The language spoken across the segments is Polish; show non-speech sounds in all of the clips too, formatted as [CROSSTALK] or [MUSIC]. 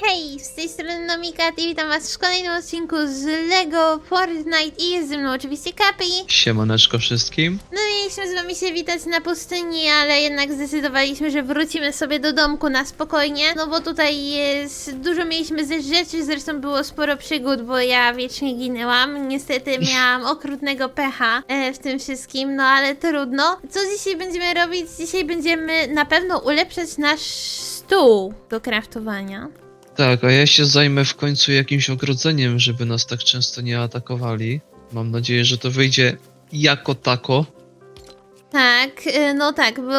hej! Z tej strony Nomika i witam was w kolejnym odcinku z LEGO Fortnite i jest ze mną oczywiście Kapi. Siemaneczko wszystkim. No mieliśmy z wami się witać na pustyni, ale jednak zdecydowaliśmy, że wrócimy sobie do domku na spokojnie, no bo tutaj jest... dużo mieliśmy ze rzeczy, zresztą było sporo przygód, bo ja wiecznie ginęłam. Niestety miałam okrutnego pecha e, w tym wszystkim, no ale trudno. Co dzisiaj będziemy robić? Dzisiaj będziemy na pewno ulepszać nasz stół do kraftowania. Tak, a ja się zajmę w końcu jakimś ogrodzeniem, żeby nas tak często nie atakowali. Mam nadzieję, że to wyjdzie jako tako. Tak, y, no tak, bo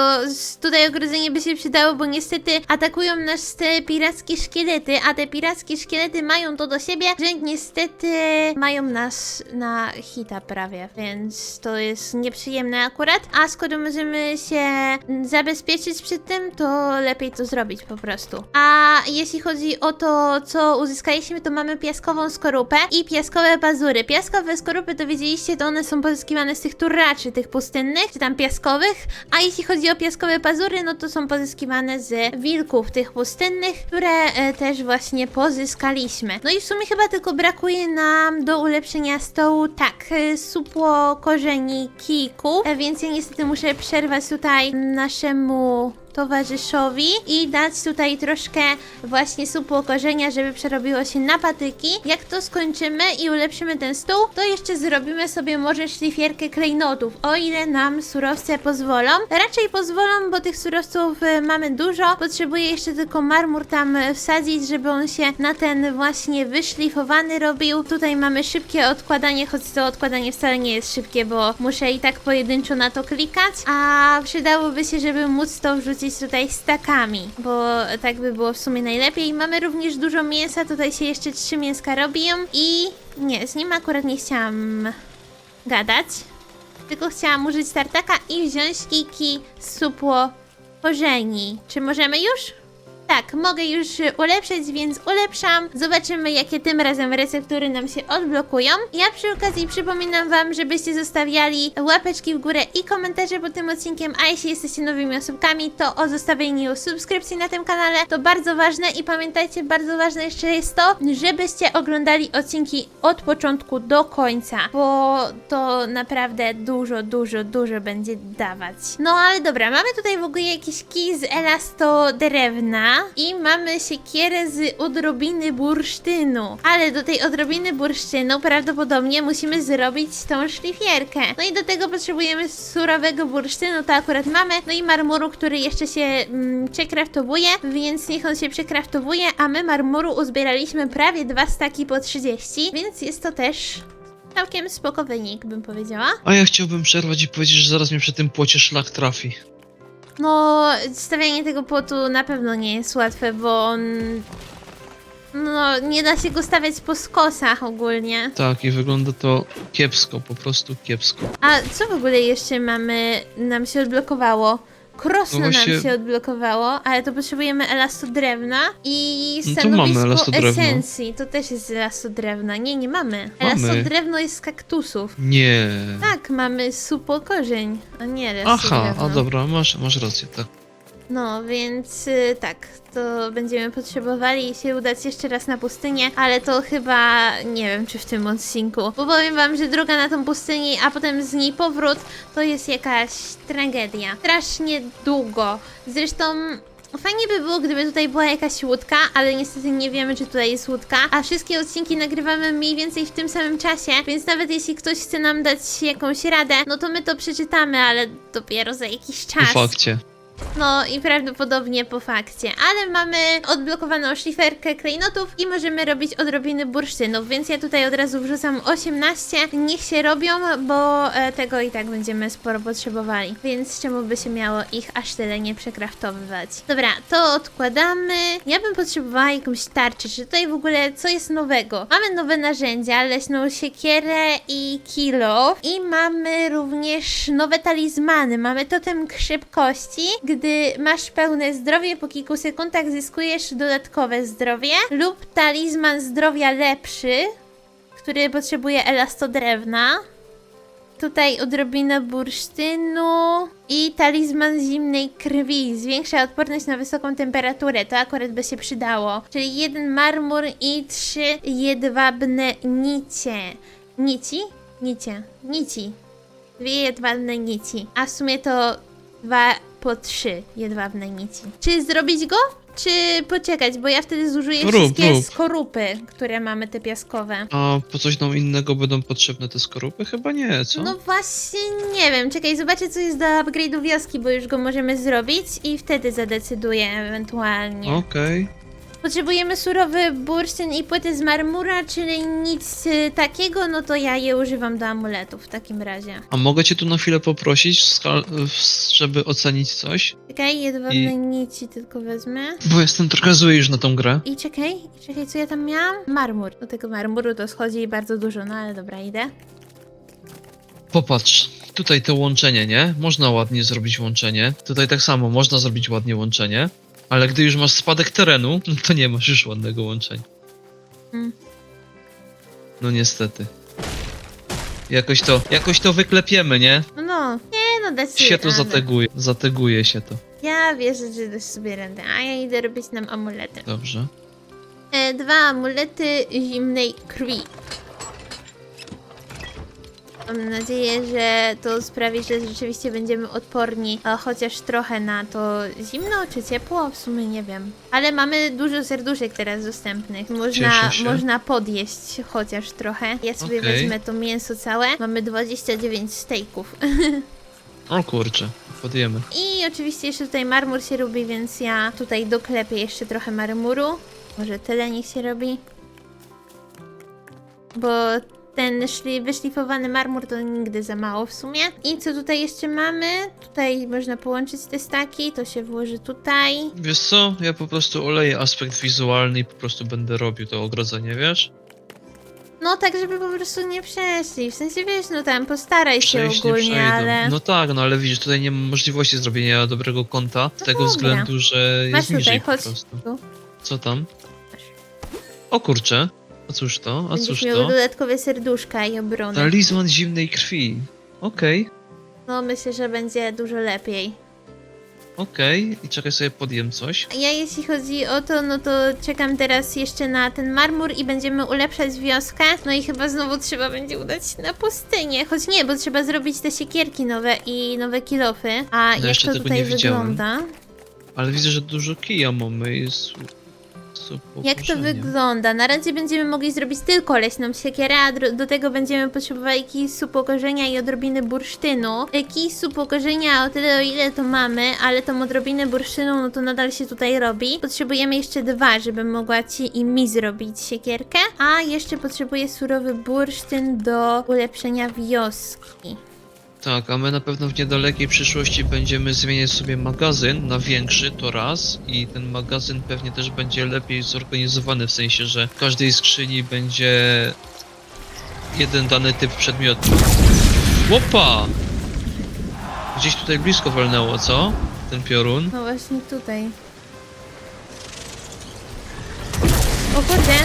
tutaj ogrodzenie by się przydało, bo niestety atakują nas te pirackie szkielety, a te pirackie szkielety mają to do siebie, że niestety mają nas na hita prawie, więc to jest nieprzyjemne akurat, a skoro możemy się mm, zabezpieczyć przed tym, to lepiej to zrobić po prostu. A jeśli chodzi o to, co uzyskaliśmy, to mamy piaskową skorupę i piaskowe pazury. Piaskowe skorupy, to wiedzieliście, to one są pozyskiwane z tych turraczy, tych pustynnych, czy tam piaskowych, a jeśli chodzi o piaskowe pazury, no to są pozyskiwane z wilków tych pustynnych, które e, też właśnie pozyskaliśmy. No i w sumie chyba tylko brakuje nam do ulepszenia stołu, tak, e, supło korzeni kiku, e, więc ja niestety muszę przerwać tutaj naszemu towarzyszowi i dać tutaj troszkę właśnie supło korzenia, żeby przerobiło się na patyki. Jak to skończymy i ulepszymy ten stół, to jeszcze zrobimy sobie może szlifierkę klejnotów, o ile nam surowce pozwolą. Raczej pozwolą, bo tych surowców y, mamy dużo. Potrzebuję jeszcze tylko marmur tam wsadzić, żeby on się na ten właśnie wyszlifowany robił. Tutaj mamy szybkie odkładanie, choć to odkładanie wcale nie jest szybkie, bo muszę i tak pojedynczo na to klikać, a przydałoby się, żeby móc to wrzucić tutaj stakami, bo tak by było w sumie najlepiej. Mamy również dużo mięsa, tutaj się jeszcze trzy mięska robią i nie, z nim akurat nie chciałam gadać, tylko chciałam użyć tartaka i wziąć kiki supło korzeni. Czy możemy już? Tak, mogę już ulepszyć, więc ulepszam. Zobaczymy, jakie tym razem receptury nam się odblokują. Ja przy okazji przypominam Wam, żebyście zostawiali łapeczki w górę i komentarze pod tym odcinkiem, a jeśli jesteście nowymi osobkami, to o zostawieniu subskrypcji na tym kanale. To bardzo ważne i pamiętajcie, bardzo ważne jeszcze jest to, żebyście oglądali odcinki od początku do końca, bo to naprawdę dużo, dużo, dużo będzie dawać. No ale dobra, mamy tutaj w ogóle jakiś kij z elasto drewna i mamy siekierę z odrobiny bursztynu. Ale do tej odrobiny bursztynu prawdopodobnie musimy zrobić tą szlifierkę. No i do tego potrzebujemy surowego bursztynu, to akurat mamy. No i marmuru, który jeszcze się mm, przekraftowuje, więc niech on się przekraftowuje, a my marmuru uzbieraliśmy prawie dwa staki po 30, więc jest to też całkiem spoko wynik, bym powiedziała. A ja chciałbym przerwać i powiedzieć, że zaraz mnie przy tym płocie szlak trafi. No, stawianie tego płotu na pewno nie jest łatwe, bo on. No, nie da się go stawiać po skosach ogólnie. Tak, i wygląda to kiepsko, po prostu kiepsko. A co w ogóle jeszcze mamy, nam się odblokowało? Krosno No właśnie- nam się odblokowało, ale to potrzebujemy elastodrewna i No mamy stanowisko elastodrewno. esencji. To też jest z elastodrewna. Nie, nie mamy. Mamy. Elastodrewno jest z kaktusów. Nie. Tak, mamy supokorzeń, a nie Aha, elastodrewno. a dobra, masz, masz rację, tak. No, więc y, tak, to będziemy potrzebowali się udać jeszcze raz na pustynię, ale to chyba nie wiem, czy w tym odcinku. Bo powiem wam, że droga na tą pustynię, a potem z niej powrót, to jest jakaś tragedia. Strasznie długo. Zresztą. Fajnie by było, gdyby tutaj była jakaś łódka, ale niestety nie wiemy, czy tutaj jest łódka, a wszystkie odcinki nagrywamy mniej więcej w tym samym czasie, więc nawet jeśli ktoś chce nam dać jakąś radę, no to my to przeczytamy, ale dopiero za jakiś czas. fakcie. No i prawdopodobnie po fakcie, ale mamy odblokowaną szliferkę klejnotów i możemy robić odrobiny bursztynów, więc ja tutaj od razu wrzucam 18, niech się robią, bo e, tego i tak będziemy sporo potrzebowali, więc czemu by się miało ich aż tyle nie przekraftowywać. Dobra, to odkładamy. Ja bym potrzebowała jakąś tarczę, czy tutaj w ogóle co jest nowego? Mamy nowe narzędzia, leśną siekierę i kilo i mamy również nowe talizmany. Mamy totem szybkości, gdy masz pełne zdrowie, po kilku sekundach zyskujesz dodatkowe zdrowie lub talizman zdrowia lepszy, który potrzebuje elastodrewna. tutaj odrobina bursztynu i talizman zimnej krwi. Zwiększa odporność na wysoką temperaturę. To akurat by się przydało. Czyli jeden marmur i trzy jedwabne nicie. Nici? Nicie. Nici. Dwie jedwabne nici. A w sumie to dwa po trzy jedwabne nici. Czy zrobić go? Czy poczekać, bo ja wtedy zużyję Rób, wszystkie rób. skorupy, które mamy, te piaskowe. A po coś nam innego będą potrzebne te skorupy? Chyba nie, co? No właśnie nie wiem, czekaj, zobaczę co jest do upgrade'u wioski, bo już go możemy zrobić i wtedy zadecyduję ewentualnie. Okej. Potrzebujemy surowy bursztyn i płyty z marmura, czyli nic y, takiego, no to ja je używam do amuletów w takim razie. A mogę cię tu na chwilę poprosić, w- żeby ocenić coś? Czekaj, jedwabne I- nici tylko wezmę. Bo jestem trochę zły już na tą grę. I czekaj, i czekaj, co ja tam miałam? Marmur. Do tego marmuru to schodzi bardzo dużo, no ale dobra, idę. Popatrz, tutaj to łączenie, nie? Można ładnie zrobić łączenie. Tutaj tak samo można zrobić ładnie łączenie. Ale gdy już masz spadek terenu, [LAUGHS] to nie masz już ładnego łączenia. Mm. No niestety. Jakoś to, jakoś to wyklepiemy, nie? No no, nie no, dać sobie Się to radę. zateguje, zateguje się to. Ja wierzę, że dasz sobie radę, a ja idę robić nam amulety. Dobrze. E, dwa amulety zimnej krwi. Mam nadzieję, że to sprawi, że rzeczywiście będziemy odporni a chociaż trochę na to zimno czy ciepło, w sumie nie wiem. Ale mamy dużo serduszek teraz dostępnych. Można, Cieszę się. można podjeść chociaż trochę. Ja sobie Okej. wezmę to mięso całe. Mamy 29 stejków. [LAUGHS] O kurczę, podjemy. I oczywiście jeszcze tutaj marmur się robi, więc ja tutaj doklepię jeszcze trochę marmuru. Może tyle niech się robi. Bo ten szli, wyszlifowany marmur to nigdy za mało w sumie. I co tutaj jeszcze mamy? Tutaj można połączyć te staki, to się włoży tutaj. Wiesz co? Ja po prostu oleję aspekt wizualny i po prostu będę robił to ogrodzenie, wiesz? No tak, żeby po prostu nie przeszli. W sensie wiesz, no tam postaraj się Przejść nie ogólnie, przejdą. ale... No tak, no ale widzisz, tutaj nie ma możliwości zrobienia dobrego konta, z No tego dobra. względu, że Masz jest tutaj, niżej po chodź prostu. tu. Co tam? O kurczę, a cóż to? A Będziesz cóż miał to? dodatkowe serduszka i obronę. Talizman zimnej krwi. Okej, No myślę, że będzie dużo lepiej. okej. I czekaj sobie podjem coś. Ja jeśli chodzi o to, no to czekam teraz jeszcze na ten marmur i będziemy ulepszać wioskę. No i chyba znowu trzeba będzie udać się na pustynię. Choć nie, bo trzeba zrobić te siekierki nowe i nowe kilofy. A jak No jeszcze to tego tutaj nie widziałem. wygląda? Ale widzę, że dużo kija mamy i Jak to wygląda? Na razie będziemy mogli zrobić tylko leśną siekierę, a dro- do tego będziemy potrzebowali kij upokorzenia i odrobiny bursztynu. E, Kij upokorzenia o tyle o ile to mamy, ale tą odrobinę bursztynu no to nadal się tutaj robi. Potrzebujemy jeszcze dwa, żebym mogła ci i mi zrobić siekierkę, a jeszcze potrzebuję surowy bursztyn do ulepszenia wioski. Tak, a my na pewno w niedalekiej przyszłości będziemy zmieniać sobie magazyn na większy, to raz. I ten magazyn pewnie też będzie lepiej zorganizowany, w sensie, że w każdej skrzyni będzie jeden dany typ przedmiotu. Łopa! Gdzieś tutaj blisko walnęło, co? Ten piorun. No właśnie tutaj. O kurde!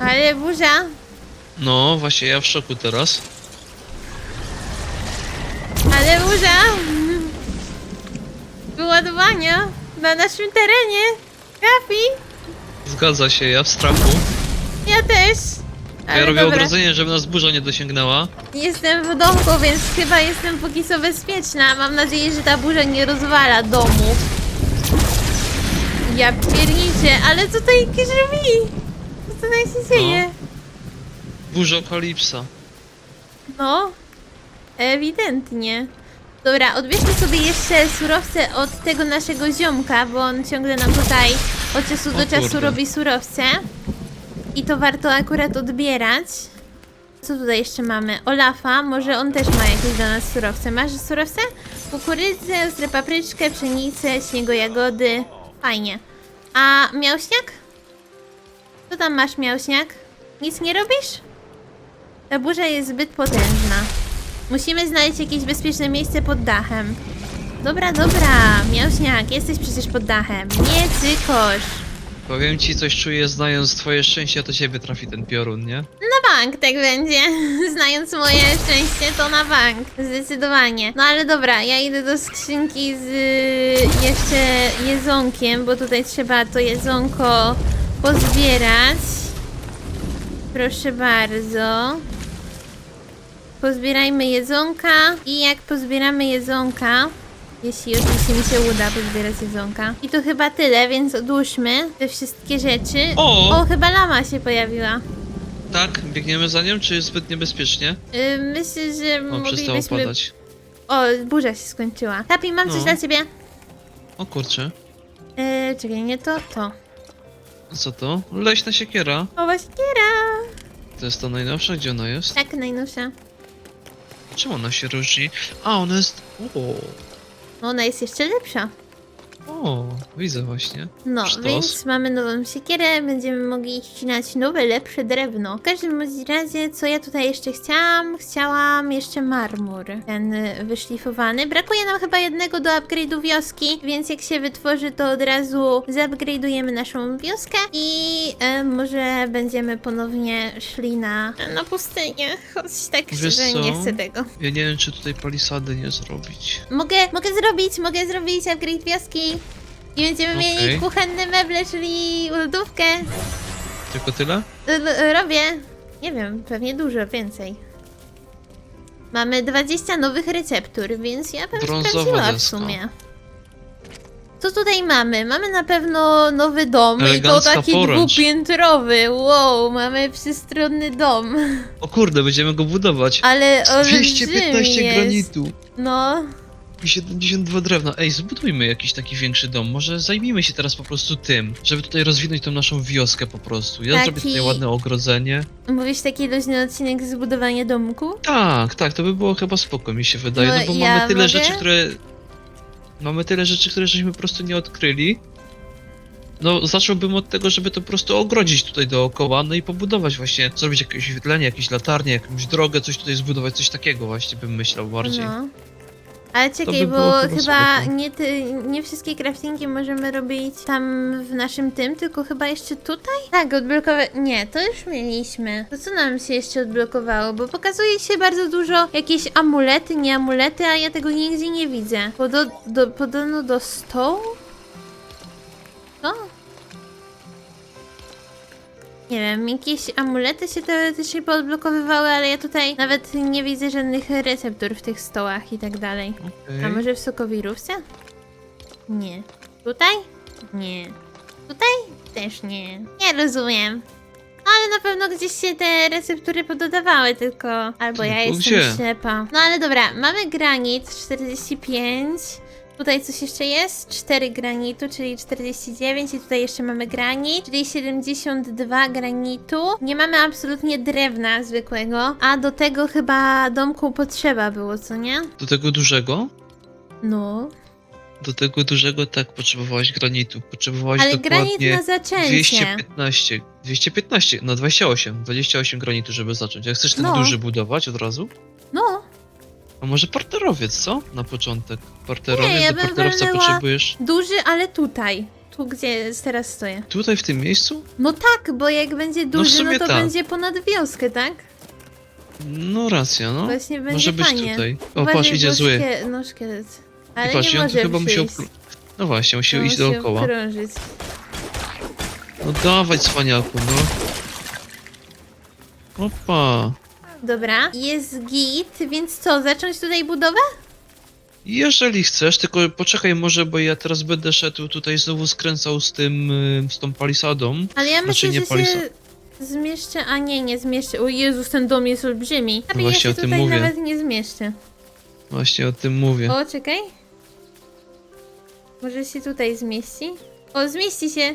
Ale burza! No, właśnie ja w szoku teraz. Ale burza! Wyładowania na naszym terenie! Kapi! Zgadza się, ja w strachu. Ja też! Ale ja robię dobra, ogrodzenie, żeby nas burza nie dosięgnęła. jestem w domku, więc chyba jestem póki co bezpieczna. Mam nadzieję, że ta burza nie rozwala domu. Ja pierniczę, ale co tutaj drzwi? Co tutaj się dzieje? Burza Kalipsa. No, ewidentnie. Dobra, odbierzmy sobie jeszcze surowce od tego naszego ziomka, bo on ciągle nam tutaj od czasu do czasu kurde. robi surowce. I to warto akurat odbierać. Co tutaj jeszcze mamy? Olafa, może on też ma jakieś dla nas surowce. Masz surowce? Kukurydzę, ostre papryczkę, pszenicę, śniegojagody. Fajnie. A miałśniak? Co tam masz, miałśniak? Nic nie robisz? Ta burza jest zbyt potężna. Musimy znaleźć jakieś bezpieczne miejsce pod dachem. Dobra, dobra, miałśniak, jesteś przecież pod dachem. Nie cykosz. Powiem ci, coś czuję, znając twoje szczęście, to ciebie trafi ten piorun, nie? Na bank tak będzie. [LAUGHS] Znając moje szczęście, to na bank. Zdecydowanie. No ale dobra, ja idę do skrzynki z y, jeszcze jedzonkiem, bo tutaj trzeba to jedzonko pozbierać. Proszę bardzo. Pozbierajmy jedzonka i jak pozbieramy jedzonka, jeśli oczywiście mi się uda pozbierać jedzonka. I to chyba tyle, więc odłóżmy te wszystkie rzeczy. O! o chyba lama się pojawiła. Tak, biegniemy za nią, czy zbyt niebezpiecznie? Y, myślę, że O, przestało moglibyśmy... padać. O, burza się skończyła. Tapi, mam coś No. dla ciebie. O kurczę. Yy, czekaj, nie to, to. Co to? Leśna siekiera. O, Kiera! To jest ta najnowsza, gdzie ona jest? Tak, najnowsza. Czemu ona się różni? A, ona jest... O, No, Ona jest jeszcze lepsza. O, widzę właśnie. No, Sztos. więc mamy nową siekierę, będziemy mogli ścinać nowe, lepsze drewno. W każdym bądź razie, co ja tutaj jeszcze chciałam? Chciałam jeszcze marmur, ten wyszlifowany. Brakuje nam chyba jednego do upgrade'u wioski, więc jak się wytworzy, to od razu zupgrade'ujemy naszą wioskę i e, może będziemy ponownie szli na, na pustynię. Choć tak Wiesz szczerze co? nie chcę tego. Ja nie wiem, czy tutaj palisady nie zrobić. Mogę, mogę zrobić, mogę zrobić upgrade wioski. I będziemy mieli kuchenne meble, czyli lodówkę. Tylko tyle? L- l- robię. Nie wiem, pewnie dużo więcej. Mamy 20 nowych receptur, więc ja bym Brązowa sprawdziła w deska. sumie. Co tutaj mamy? Mamy na pewno nowy dom i to Elegancka taki poręcz. dwupiętrowy. Wow, mamy przystronny dom. O kurde, będziemy go budować. Ale olbrzymi 215 jest. granitu No, i 72 drewna. Ej, zbudujmy jakiś taki większy dom. Może zajmijmy się teraz po prostu tym, żeby tutaj rozwinąć tą naszą wioskę po prostu. Ja Taki- zrobię tutaj ładne ogrodzenie. mówisz taki luźny odcinek zbudowania domku? Tak, tak, to by było chyba spoko, mi się wydaje. No, No, bo ja mamy tyle mogę? rzeczy, które. Mamy tyle rzeczy, które żeśmy po prostu nie odkryli. No, zacząłbym od tego, żeby to po prostu ogrodzić tutaj dookoła, no i pobudować właśnie, zrobić jakieś oświetlenie, jakieś latarnie, jakąś drogę, coś tutaj zbudować, coś takiego właśnie bym myślał bardziej. No. Ale czekaj, by bo chyba, nie, ty, nie wszystkie craftingi możemy robić tam w naszym tym, tylko chyba jeszcze tutaj? Tak, odblokować. Nie, to już mieliśmy. To co nam się jeszcze odblokowało? Bo pokazuje się bardzo dużo jakieś amulety, nie amulety, a ja tego nigdzie nie widzę. Podo, do, podobno do stołu? Co? Nie wiem, jakieś amulety się teoretycznie poodblokowywały, ale ja tutaj nawet nie widzę żadnych receptur w tych stołach i tak dalej. A może w sokowirówce? Nie. Tutaj? Nie. Tutaj? Też nie. Nie rozumiem. No, Ale na pewno gdzieś się te receptury pododawały, tylko... Albo ja Tylko jestem gdzie? ślepa. No ale dobra, mamy granit 45. Tutaj coś jeszcze jest? 4 granitu, czyli 49 i tutaj jeszcze mamy granit, czyli 72 granitu. Nie mamy absolutnie drewna zwykłego, a do tego chyba domku potrzeba było, co nie? Do tego dużego? No. Do tego dużego tak potrzebowałaś granitu. Potrzebowałaś Ale granit na zaczęcie. 215. 215, no 28. 28 granitu, żeby zacząć. Jak chcesz ten No. duży budować od razu? No, A może parterowiec, co? Na początek. Parterowiec, Nie, ja do bym parterowca walnęła- potrzebujesz duży, ale tutaj. Tu, gdzie teraz stoję. tutaj w tym miejscu? No tak, bo jak będzie duży, no, sumie to tak. będzie ponad wioskę, tak? No racja, no. Właśnie będzie Może być fajnie. tutaj. O, Uważaj, patrz, idzie bo zły. Szkie... No, szkielet. Ale I patrz, nie i on może chyba przyjść. No właśnie, musiał To iść musi dookoła. No dawaj, cwaniaku, no. Opa. Dobra, jest git, więc co, zacząć tutaj budowę? Jeżeli chcesz, tylko poczekaj może, bo ja teraz będę szedł tutaj znowu skręcał z tym, y, z tą palisadą. Ale ja Znaczy, myślę, nie że palisa- się zmieszczę, a nie, nie zmieszczę. O Jezus, ten dom jest olbrzymi. A ja właśnie się o tym tutaj mówię. nawet nie zmieszczę. Właśnie o tym mówię. O, czekaj. Może się tutaj zmieści? O, zmieści się.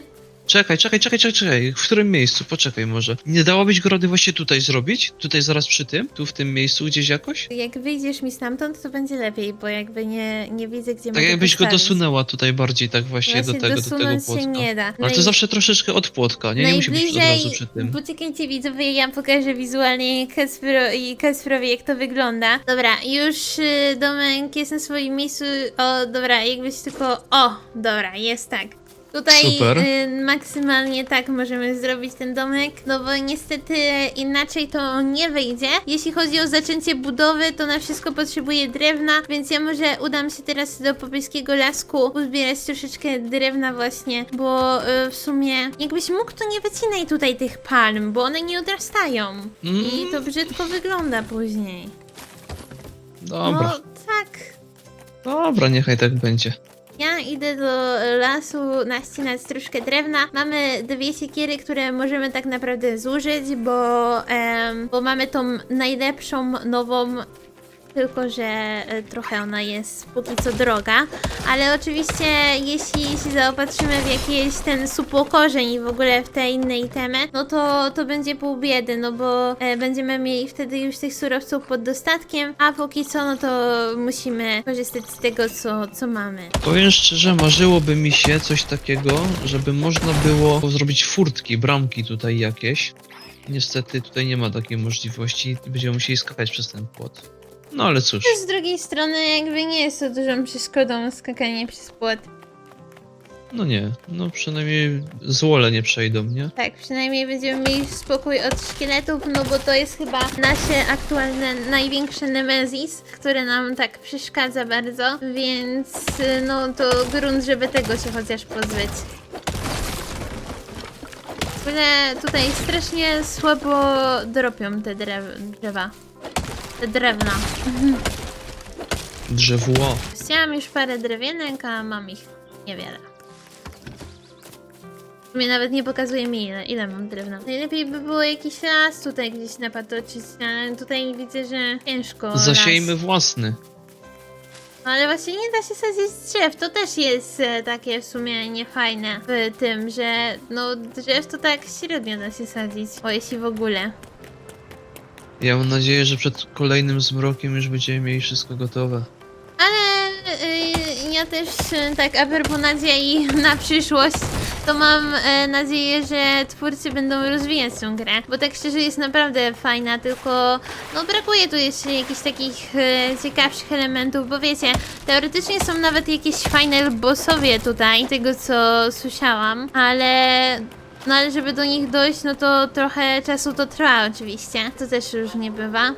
Czekaj, czekaj, czekaj, czekaj, czekaj. W którym miejscu? Poczekaj może. Nie dałabyś go rady właśnie tutaj zrobić? Tutaj zaraz przy tym? Tu w tym miejscu gdzieś jakoś? Jak wyjdziesz mi stamtąd, to będzie lepiej, bo jakby nie, nie widzę, gdzie Tak mogę jakbyś go postawić. dosunęła tutaj bardziej, tak właśnie, Właśnie do tego, do tego dosunąć płotka. się nie da. Ale to zawsze troszeczkę od płotka, nie? Nie musi być od razu przy tym. Poczekajcie widzowie, ja pokażę wizualnie Kaspro, i Kasprowi jak to wygląda. Dobra, już y, domek jest na swoim miejscu. O, dobra, jakbyś tylko... O, dobra, jest tak. Tutaj Super. y, maksymalnie tak możemy zrobić ten domek, no bo niestety inaczej to nie wyjdzie. Jeśli chodzi o zaczęcie budowy, to na wszystko potrzebuje drewna, więc ja może udam się teraz do pobliskiego lasku, uzbierać troszeczkę drewna właśnie, bo y, w sumie jakbyś mógł, to nie wycinaj tutaj tych palm, bo one nie odrastają. Mm. I to brzydko wygląda później. Dobra, No tak. dobra, niechaj tak będzie. Ja idę do lasu naścinać troszkę drewna. Mamy dwie siekiery, które możemy tak naprawdę zużyć, bo, em, bo mamy tą najlepszą, nową, tylko że e, trochę ona jest póki co droga. Ale oczywiście, jeśli się zaopatrzymy w jakiś ten supokorzeń i w ogóle w te inne itemy, no to, to będzie pół biedy, no bo e, będziemy mieli wtedy już tych surowców pod dostatkiem, a póki co, no to musimy korzystać z tego, co, co mamy. Powiem szczerze, marzyłoby mi się coś takiego, żeby można było zrobić furtki, bramki tutaj jakieś. Niestety tutaj nie ma takiej możliwości będziemy musieli skakać przez ten płot. No ale cóż, Z drugiej strony jakby nie jest to dużą przeszkodą skakanie przez płot. no nie, no przynajmniej złole nie przejdą, nie? Tak, przynajmniej będziemy mieli spokój od szkieletów, no bo to jest chyba nasze aktualne największe nemesis, które nam tak przeszkadza bardzo, więc no to grunt, żeby tego się chociaż pozbyć. W ogóle tutaj strasznie słabo dropią te drew drzewa. Te drewna. Drzewło. Chciałam już parę drewienek, a mam ich niewiele. Sumie nawet nie pokazuje mi ile, ile mam drewna. Najlepiej by było jakiś las tutaj gdzieś napatoczyć, ale tutaj widzę, że ciężko. Zasiejmy Las. własny. No, ale właśnie nie da się sadzić drzew. To też jest e, takie w sumie niefajne w tym, że no drzew to tak średnio da się sadzić. O, jeśli w ogóle. Ja mam nadzieję, że przed kolejnym zmrokiem już będziemy mieli wszystko gotowe. Ale y, ja też y, tak a propos nadziei [LAUGHS] na przyszłość, to mam e, nadzieję, że twórcy będą rozwijać tę grę, bo tak szczerze jest naprawdę fajna, tylko no brakuje tu jeszcze jakichś takich e, ciekawszych elementów, bo wiecie, teoretycznie są nawet jakieś fajne bossowie tutaj, tego co słyszałam, ale no ale żeby do nich dojść, no to trochę czasu to trwa oczywiście, to też już nie bywa.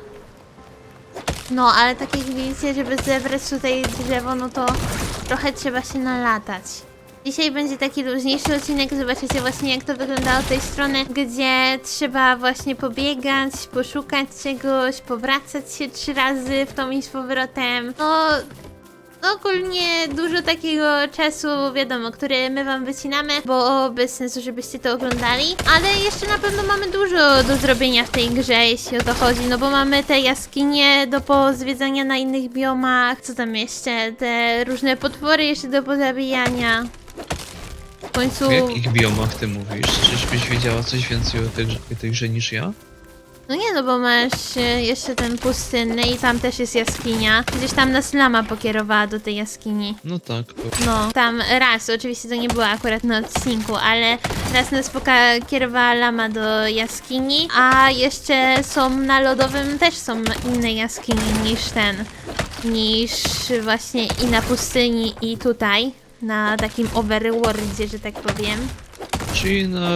No, ale tak jak widzicie, żeby zebrać tutaj drzewo, no to trochę trzeba się nalatać. Dzisiaj będzie taki luźniejszy odcinek, zobaczycie właśnie jak to wygląda od tej strony, gdzie trzeba właśnie pobiegać, poszukać czegoś, powracać się trzy razy w tą i z powrotem. No, ogólnie dużo takiego czasu, wiadomo, który my wam wycinamy, bo bez sensu, żebyście to oglądali, ale jeszcze na pewno mamy dużo do zrobienia w tej grze, jeśli o to chodzi, no bo mamy te jaskinie do pozwiedzania na innych biomach, co tam jeszcze, te różne potwory jeszcze do pozabijania. W końcu... W jakich biomach ty mówisz? Czyżbyś wiedziała coś więcej o tej, tej grze niż ja? No nie, no bo masz e, jeszcze ten pustynny i tam też jest jaskinia. Gdzieś tam nas lama pokierowała do tej jaskini. No tak. to- No, tam raz, oczywiście to nie było akurat na odcinku, ale raz nas poka- kierowała lama do jaskini, a jeszcze są na lodowym też są inne jaskini niż ten, niż właśnie i na pustyni i tutaj, na takim overworldzie, że tak powiem. Czyli na,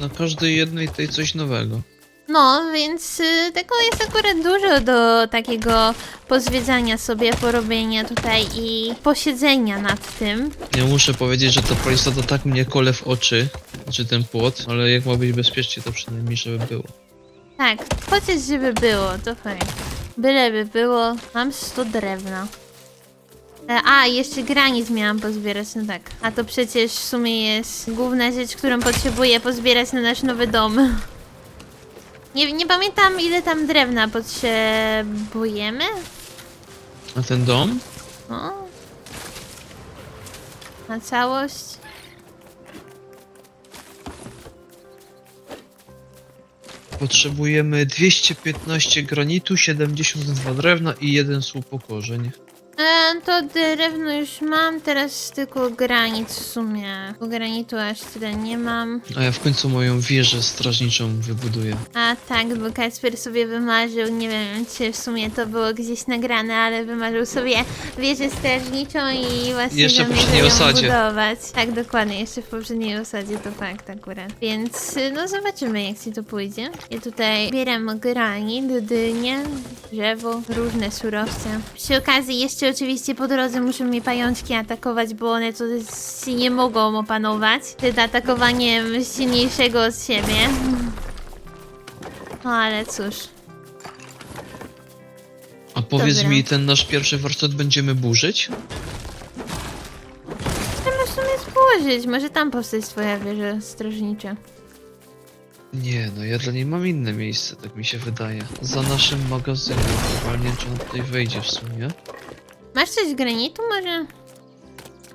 na każdej jednej tej coś nowego. No, więc y, tego jest akurat dużo do takiego pozwiedzania sobie, porobienia tutaj i posiedzenia nad tym. Nie muszę powiedzieć, że ta polisa to tak mnie kole w oczy, czy ten płot, ale jak ma być bezpiecznie, to przynajmniej żeby było. Tak, chociaż żeby było, to fajnie. Byleby było, mam 100 drewna. E, A, jeszcze granic miałam pozbierać, no tak. A to przecież w sumie jest główna rzecz, którą potrzebuję pozbierać na nasz nowy dom. [LAUGHS] Nie, nie pamiętam ile tam drewna potrzebujemy. A ten dom? No. Na całość. Potrzebujemy 215 granitu, 72 drewna i jeden słup korzeń. E, to drewno już mam, teraz tylko granit w sumie. Bo granitu aż tyle nie mam. A ja w końcu moją wieżę strażniczą wybuduję. A tak, bo Kasper sobie wymarzył, nie wiem czy w sumie to było gdzieś nagrane, ale wymarzył sobie wieżę strażniczą i właśnie Jeszcze w zamierza poprzedniej ją osadzie. budować. Tak, dokładnie, jeszcze w poprzedniej osadzie to fakt akurat. Więc y, no zobaczymy jak ci to pójdzie. Ja tutaj bieram granit, dynię, drzewo, różne surowce. Przy okazji jeszcze oczywiście po drodze muszą mnie pajączki atakować, bo one to się nie mogą opanować przed atakowaniem silniejszego od siebie. No ale cóż. A powiedz Dobra. mi, ten nasz pierwszy warsztat będziemy burzyć? Chcemy w sumie spojrzeć, może tam powstać twoja wieża strażnicza. Nie, no ja dla niej mam inne miejsce, tak mi się wydaje. Za naszym magazynem, chyba nie wiem, czy on tutaj wejdzie w sumie. Masz coś z granitu może?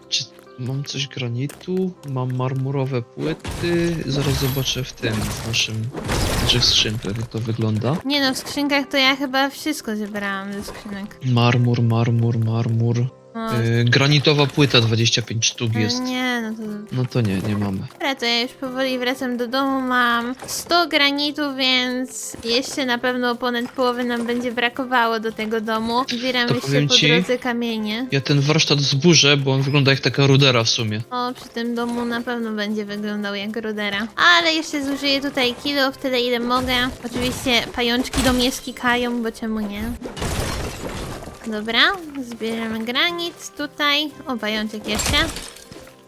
Czy mam coś granitu? Mam marmurowe płyty. Zaraz zobaczę w tym, w naszym, w naszych skrzynkach, jak to wygląda. Nie no, w skrzynkach to ja chyba wszystko zebrałam ze skrzynek. Marmur, marmur, marmur. Yy, granitowa płyta 25 sztuk jest. Nie, no to... No to nie, nie mamy. Dobra, to ja już powoli wracam do domu, mam 100 granitów, więc jeszcze na pewno ponad połowy nam będzie brakowało do tego domu. Zbieram To jeszcze powiem po ci- drodze kamienie. Ja ten warsztat zburzę, bo on wygląda jak taka rudera w sumie. O, przy tym domu na pewno będzie wyglądał jak rodera. Ale jeszcze zużyję tutaj kilo, w tyle ile mogę. Oczywiście pajączki do mnie skikają, bo czemu nie? Dobra, zbieramy granit tutaj. O, pajączek jeszcze.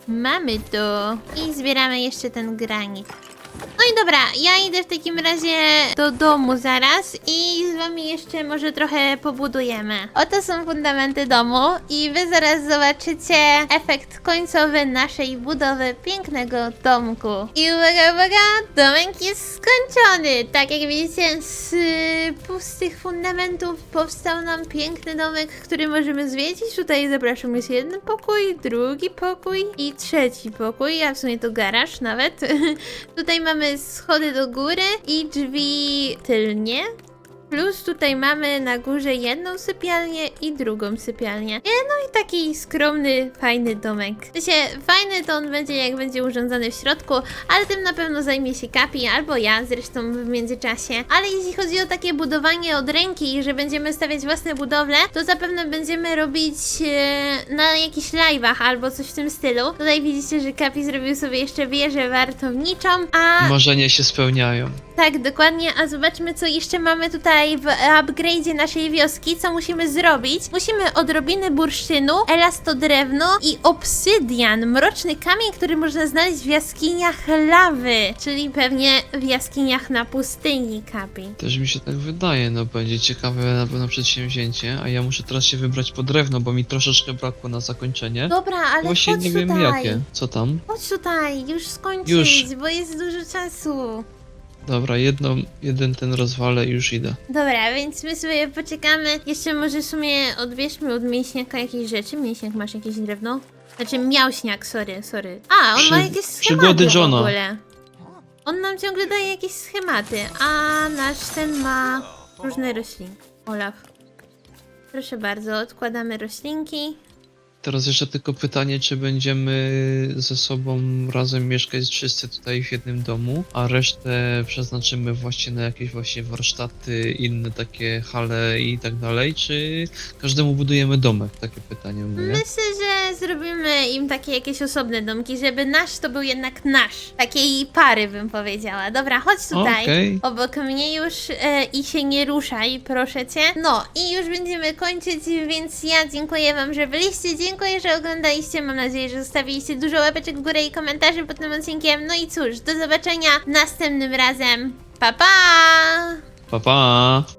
Mamy to. I zbieramy jeszcze ten granit. No i dobra, ja idę w takim razie do domu zaraz i z wami jeszcze może trochę pobudujemy. Oto są fundamenty domu i wy zaraz zobaczycie efekt końcowy naszej budowy pięknego domku. I uwaga, uwaga, domek jest skończony. Tak jak widzicie, z pustych fundamentów powstał nam piękny domek, który możemy zwiedzić. Tutaj zapraszam jest jeden pokój, drugi pokój i trzeci pokój, a w sumie to garaż nawet. [LAUGHS] Tutaj mamy schody do góry i drzwi tylnie. Plus tutaj mamy na górze jedną sypialnię i drugą sypialnię. No i taki skromny, fajny domek. W sensie, fajny to on będzie jak będzie urządzony w środku, ale tym na pewno zajmie się Kapi albo ja zresztą w międzyczasie. Ale jeśli chodzi o takie budowanie od ręki, że będziemy stawiać własne budowle, to zapewne będziemy robić e, na jakichś live'ach albo coś w tym stylu. Tutaj widzicie, że Kapi zrobił sobie jeszcze wieżę wartowniczą, a Marzenia się spełniają. tak, dokładnie, a zobaczmy co jeszcze mamy tutaj w upgrade'zie naszej wioski, co musimy zrobić. Musimy odrobinę bursztynu, elastodrewno i obsydian, mroczny kamień, który można znaleźć w jaskiniach lawy, czyli pewnie w jaskiniach na pustyni, Kapi. Też mi się tak wydaje, no będzie ciekawe na pewno przedsięwzięcie, a ja muszę teraz się wybrać po drewno, bo mi troszeczkę brakło na zakończenie. Dobra, ale Właśnie chodź nie wiem tutaj. jakie. Co tam? Chodź tutaj, już skończyć, Już. bo jest dużo czasu. Dobra, jedną, jeden ten rozwalę i już idę. Dobra, więc my sobie poczekamy. Jeszcze może w sumie odbierzmy od mięśniaka jakieś rzeczy. Mięśniak, masz jakieś drewno? Znaczy miałśniak, sorry, sorry. A, on Przy- ma jakieś schematy przygody w Johna. ogóle. On nam ciągle daje jakieś schematy, a nasz ten ma różne roślinki. Olaf. Proszę bardzo, odkładamy roślinki. Teraz jeszcze tylko pytanie, czy będziemy ze sobą razem mieszkać wszyscy tutaj w jednym domu, a resztę przeznaczymy właśnie na jakieś właśnie warsztaty, inne takie hale i tak dalej, czy każdemu budujemy domek? Takie pytanie moje. Myślę, że zrobimy im takie jakieś osobne domki, żeby nasz to był jednak nasz. Takiej pary bym powiedziała. Dobra, chodź tutaj. Okej. Obok mnie już e, i się nie ruszaj, proszę cię. No i już będziemy kończyć, więc ja dziękuję wam, że byliście, dziękuję, że oglądaliście, mam nadzieję, że zostawiliście dużo łapeczek w górę i komentarzy pod tym odcinkiem. No i cóż, do zobaczenia następnym razem. Pa pa! Pa pa!